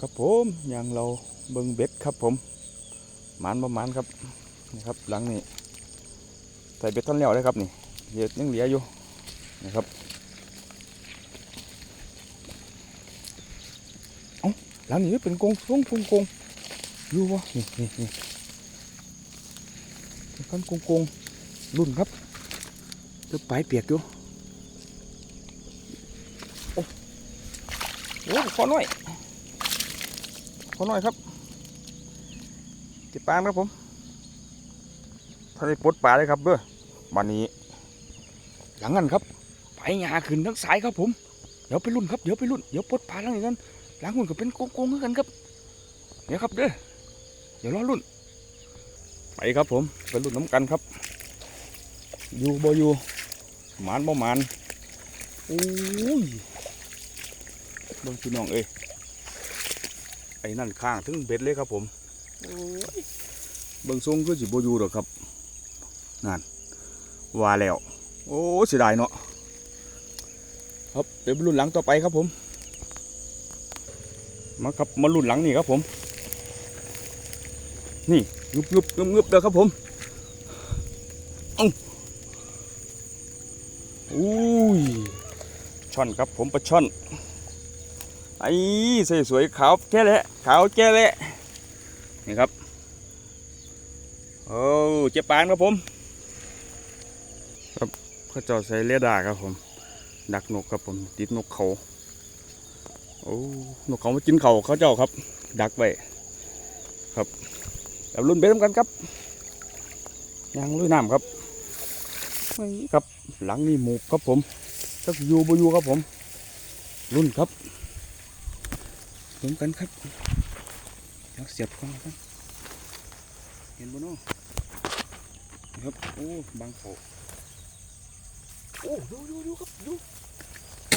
ครับผมอย่างเราเบิงเบ็ดครับผมหมันประมาณครับนี่ครับหลังนี้ใส่เบ็ดท่อนแล้วเลยครับนี่เยอะยังเหลืออยู่นะครับเอ้าหลังนี้เป็นกงทรงกงกงอยู่วะนี่นี่นี่เป็นกันกงกงรุ่นครับเจ้าปเปียกอยู่โอ้โหขอหน่อย ขอหน่อยครับเก็บปลาครับผมถ้าได้ปลดปลาเลยครับเบ้อวันนี้ หลังนั้นครับ ไปหงาขึ้นทั้งสายครับผม เดี๋ยวไปรุ่นครับ เดี๋ยวไปรุ่น เดี๋ยวปลดปลาหลังนี้กัน หลังหุ่นก็เป็นโกงๆกันครับ เดี๋ยวครับเด้อ เดี๋ยวรอรุ่น ไปครับผม ไปรุ่นน้ำกันครับ อยู่บ่อยู่หมานบ่หมานโอ้ยบิ่งพี่น้องเอ้ย ไอ้นั่นข้างถึงเบ็ดเลยครับผมโอ้ยเบิ่งทรงคือสิบ่อยู่ดอกครับนั่นว่าแล้ว โอ้เสียดายเนาะครับเดี๋ยวไปรุ่นหลังต่อไปครับผม มาครับมารุ่นหลังนี่ครับผม นี่งึบงึบงึบงึบเด้อครับผมเอ้าอุ้ยช่อนครับผมปลาช่อน ไอ้สวยๆขาวแก่แหละขาวแก่แหละนี่ครับโอ้เจ็บปานครับผม ครับเขาเจาใส่เรดาครับผม ดักนกครับผม ติดนกเขาโอ้นกเขามากินเขาเขาเจ้าครับ ดักไว้ครับแบบรุ่นเบ็ดเหมือนกันครับยางลุยน้ำครับครับหลังนี่หมูกครับผมจักยูบอยู่ครับผมรุ่นครับ เหมือนกันครับเดี๋ยวเสียบก่อนครับ เห็นบ่เนาะนะครับ โอ้ บางเขาโอ้ดูดูดูครับดู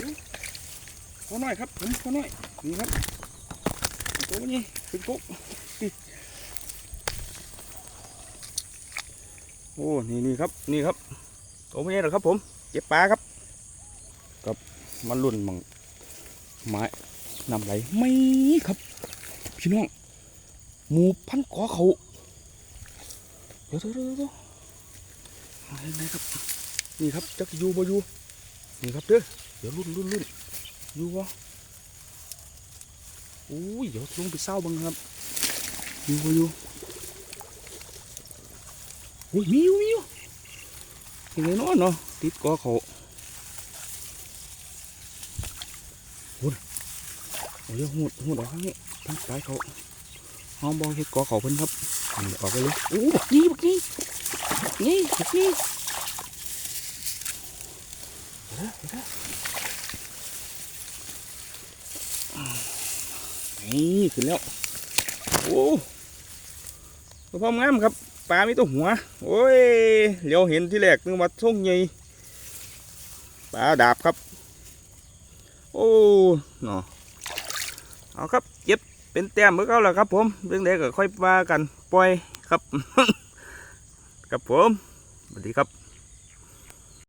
ดูขอหน่อยครับผมขอหน่อย นี่ครับตัวนี้เป็นกุ๊กโอ้ นี่นี่ครับ นี่ครับตัวนี้เหรอครับผม เจ็บปลาครับ กับมันรุ่นมังไม้ นำไหลไม่ครับ พี่น้องหมูพันกอเขาเดี๋ยวเดี๋ยวเดี๋ยวเด้อะไรไหนครับนี่ครับจักอยู่บ่อยู่นี่ครับเด้อเดี๋ยวรุ่นรุ่นรุ่นอยู่วะอุ้ยเดี๋ยวลงไปเศร้าบ้างครับอยู่บ่อยู่อุ้ยมีอยู่มีอยู่ยังไงนาะเนาะติดกอเขา โอ้ โอ้ยหูดหูดออกข้างนี้ทั้งสายเขาห้องบอเฮ็ดกอเขาเพิ่นครับออกไปเลยโอ้บักนี่บักนี่นี่บักนี่เดี๋ยวเดี๋ยวนี่ขึ้นแล้วโอ้ตัวพร้อมงามครับปลามีตัวหัว โอ้ยเหลียวเห็นที่แรกนึกว่าท่งใหญ่ปลาดาบครับ โอ้เนาะ เอาครับเก็บเป็นแต้มเมื่อเขาแล้วครับ ผมเรื่องใดก็ค่อยว่ากันปล่อยครับ ครับผมสวัสดีครับ